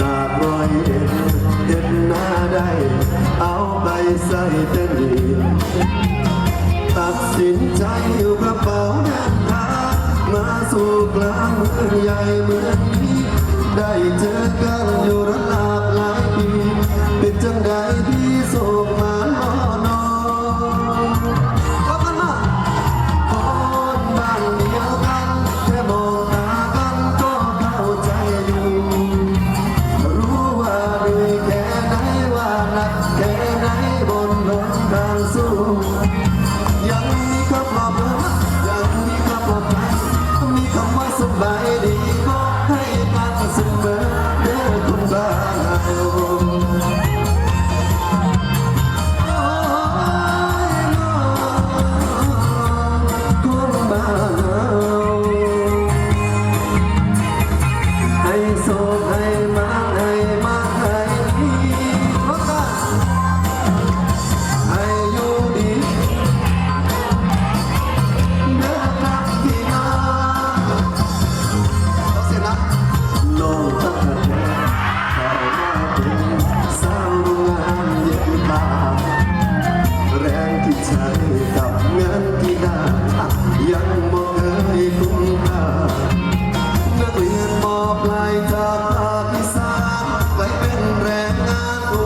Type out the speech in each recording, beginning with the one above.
จากรอยเด็ดเด็ดหน้าได้ เอาไปใส่เต้นตัดสินใจอยู่กระเป๋าเดินทางมาสู่กลางเมืองใหญ่เมืองนี้ได้เจอกันอยู่รัก goodbye.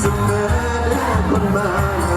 เสมอและมันมา